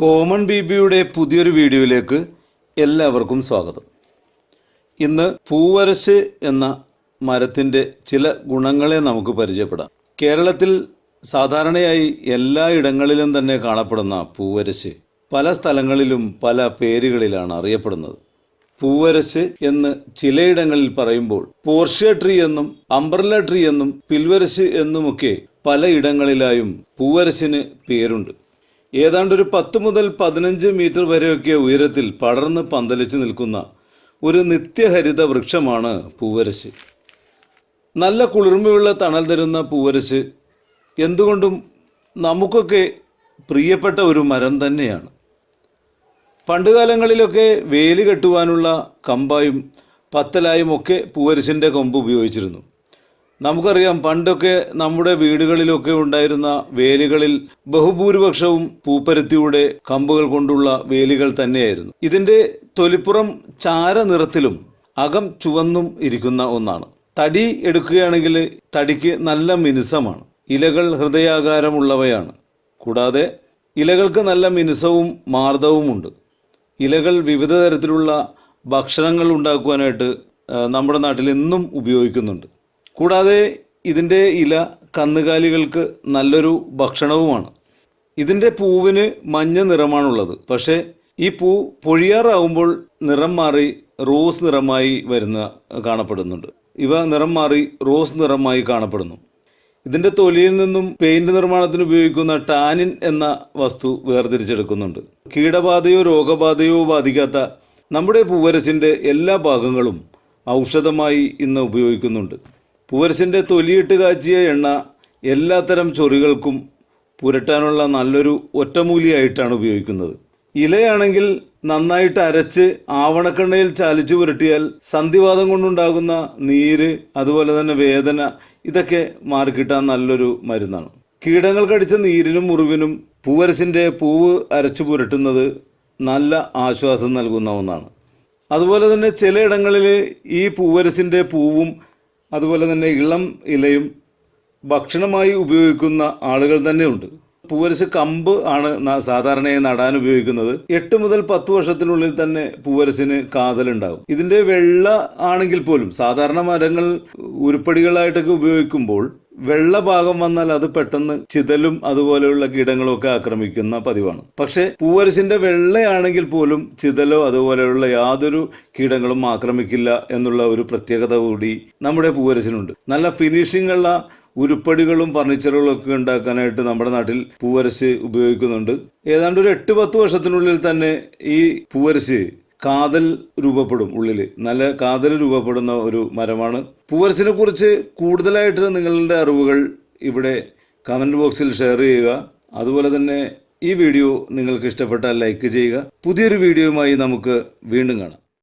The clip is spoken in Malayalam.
കോമൺ ബി ബിയുടെ പുതിയൊരു വീഡിയോയിലേക്ക് എല്ലാവർക്കും സ്വാഗതം. ഇന്ന് പൂവരശ് എന്ന മരത്തിന്റെ ചില ഗുണങ്ങളെ നമുക്ക് പരിചയപ്പെടാം. കേരളത്തിൽ സാധാരണയായി എല്ലാ ഇടങ്ങളിലും തന്നെ കാണപ്പെടുന്ന പൂവരശ് പല സ്ഥലങ്ങളിലും പല പേരുകളിലാണ് അറിയപ്പെടുന്നത്. പൂവരശ് എന്ന് ചിലയിടങ്ങളിൽ പറയുമ്പോൾ പോർഷ്യ ട്രീ എന്നും അംബർല ട്രീ എന്നും പിൽവരശ് എന്നുമൊക്കെ പലയിടങ്ങളിലായും പൂവരശിന് പേരുണ്ട്. ഏതാണ്ട് ഒരു പത്ത് മുതൽ പതിനഞ്ച് മീറ്റർ വരെയൊക്കെ ഉയരത്തിൽ പടർന്ന് പന്തലിച്ച് നിൽക്കുന്ന ഒരു നിത്യഹരിത വൃക്ഷമാണ് പൂവരശ്. നല്ല കുളിർമയുള്ള തണൽ തരുന്ന പൂവരശ് എന്തുകൊണ്ടും നമുക്കൊക്കെ പ്രിയപ്പെട്ട ഒരു മരം തന്നെയാണ്. പണ്ടുകാലങ്ങളിലൊക്കെ വേലി കെട്ടുവാനുള്ള കമ്പായും പത്തലായും ഒക്കെ പൂവരശിന്റെ കൊമ്പ് ഉപയോഗിച്ചിരുന്നു. നമുക്കറിയാം പണ്ടൊക്കെ നമ്മുടെ വീടുകളിലൊക്കെ ഉണ്ടായിരുന്ന വേലികളിൽ ബഹുഭൂരിപക്ഷവും പൂപ്പരുത്തിയുടെ കമ്പുകൾ കൊണ്ടുള്ള വേലികൾ തന്നെയായിരുന്നു. ഇതിന്റെ തൊലിപ്പുറം ചാര നിറത്തിലും അകം ചുവന്നും ഇരിക്കുന്ന ഒന്നാണ്. തടി എടുക്കുകയാണെങ്കിൽ തടിക്ക് നല്ല മിനുസമാണ്. ഇലകൾ ഹൃദയാകാരമുള്ളവയാണ്. കൂടാതെ ഇലകൾക്ക് നല്ല മിനുസവും മാർദ്ദവുമുണ്ട്. ഇലകൾ വിവിധ തരത്തിലുള്ള ഭക്ഷണങ്ങൾ ഉണ്ടാക്കുവാനായിട്ട് നമ്മുടെ നാട്ടിൽ ഇന്നും ഉപയോഗിക്കുന്നുണ്ട്. കൂടാതെ ഇതിന്റെ ഇല കന്നുകാലികൾക്ക് നല്ലൊരു ഭക്ഷണവുമാണ്. ഇതിന്റെ പൂവിന് മഞ്ഞ നിറമാണുള്ളത്. പക്ഷേ ഈ പൂ പൊഴിയാറാവുമ്പോൾ നിറം മാറി റോസ് നിറമായി വരുന്ന കാണപ്പെടുന്നുണ്ട്. ഇവ നിറം മാറി റോസ് നിറമായി കാണപ്പെടുന്നു. ഇതിന്റെ തൊലിയിൽ നിന്നും പെയിന്റ് നിർമ്മാണത്തിന് ഉപയോഗിക്കുന്ന ടാനിൻ എന്ന വസ്തു വേർതിരിച്ചെടുക്കുന്നുണ്ട്. കീടബാധയോ രോഗബാധയോ ബാധിക്കാത്ത നമ്മുടെ പൂവരസിന്റെ എല്ലാ ഭാഗങ്ങളും ഔഷധമായി ഇന്ന് ഉപയോഗിക്കുന്നുണ്ട്. പൂവരസിന്റെ തൊലിയിട്ട് കാച്ചിയ എണ്ണ എല്ലാത്തരം ചൊറികൾക്കും പുരട്ടാനുള്ള നല്ലൊരു ഒറ്റമൂലിയായിട്ടാണ് ഉപയോഗിക്കുന്നത്. ഇലയാണെങ്കിൽ നന്നായിട്ട് അരച്ച് ആവണക്കെണ്ണയിൽ ചാലിച്ചു പുരട്ടിയാൽ സന്ധിവാദം കൊണ്ടുണ്ടാകുന്ന നീര് അതുപോലെ തന്നെ വേദന ഇതൊക്കെ മാറിക്കിട്ടാൻ നല്ലൊരു മരുന്നാണ്. കീടങ്ങൾ കടിച്ച നീരിനും മുറിവിനും പൂവരസിന്റെ പൂവ് അരച്ചു പുരട്ടുന്നത് നല്ല ആശ്വാസം നൽകുന്ന ഒന്നാണ്. അതുപോലെ തന്നെ ചിലയിടങ്ങളിൽ ഈ പൂവരസിന്റെ പൂവും അതുപോലെ തന്നെ ഇളം ഇലയും ഭക്ഷണമായി ഉപയോഗിക്കുന്ന ആളുകൾ തന്നെയുണ്ട്. പൂവരശ് കമ്പ് ആണ് സാധാരണയായി നടാൻ ഉപയോഗിക്കുന്നത്. എട്ട് മുതൽ പത്ത് വർഷത്തിനുള്ളിൽ തന്നെ പൂവരശിന് കാതലുണ്ടാകും. ഇതിന്റെ വെള്ള ആണെങ്കിൽ പോലും സാധാരണ മരങ്ങൾ ഉരുപ്പടികളായിട്ടൊക്കെ ഉപയോഗിക്കുമ്പോൾ വെള്ള ഭാഗം വന്നാൽ അത് പെട്ടെന്ന് ചിതലും അതുപോലെയുള്ള കീടങ്ങളും ഒക്കെ ആക്രമിക്കുന്ന പതിവാണ്. പക്ഷേ പൂവരശിന്റെ വെള്ളയാണെങ്കിൽ പോലും ചിതലോ അതുപോലെയുള്ള യാതൊരു കീടങ്ങളും ആക്രമിക്കില്ല എന്നുള്ള ഒരു പ്രത്യേകത കൂടി നമ്മുടെ പൂവരശിനുണ്ട്. നല്ല ഫിനിഷിംഗ് ഉള്ള ഉരുപ്പടികളും ഫർണിച്ചറുകളും ഒക്കെ ഉണ്ടാക്കാനായിട്ട് നമ്മുടെ നാട്ടിൽ പൂവരശ് ഉപയോഗിക്കുന്നുണ്ട്. ഏതാണ്ട് ഒരു എട്ട് പത്ത് വർഷത്തിനുള്ളിൽ തന്നെ ഈ പൂവരശ് കാതൽ രൂപപ്പെടും ഉള്ളിൽ നല്ല കാതൽ രൂപപ്പെടുന്ന ഒരു മരമാണ്. പൂവർസിനെ കുറിച്ച് കൂടുതലായിട്ട് നിങ്ങളുടെ അറിവുകൾ ഇവിടെ കമന്റ് ബോക്സിൽ ഷെയർ ചെയ്യുക. അതുപോലെ തന്നെ ഈ വീഡിയോ നിങ്ങൾക്ക് ഇഷ്ടപ്പെട്ടാൽ ലൈക്ക് ചെയ്യുക. പുതിയൊരു വീഡിയോയുമായി നമുക്ക് വീണ്ടും കാണാം.